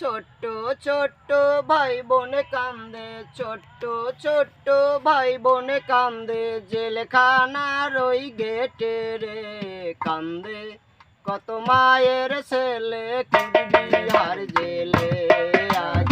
ছোট্ট ছোট্ট ভাই বোনে কান্দে, ছোট্ট ছোট্ট ভাই বোনে কান্দে জেলখানার ওই গেটে রে কান্দে। কত মায়ের ছেলে আর জেলে, আজ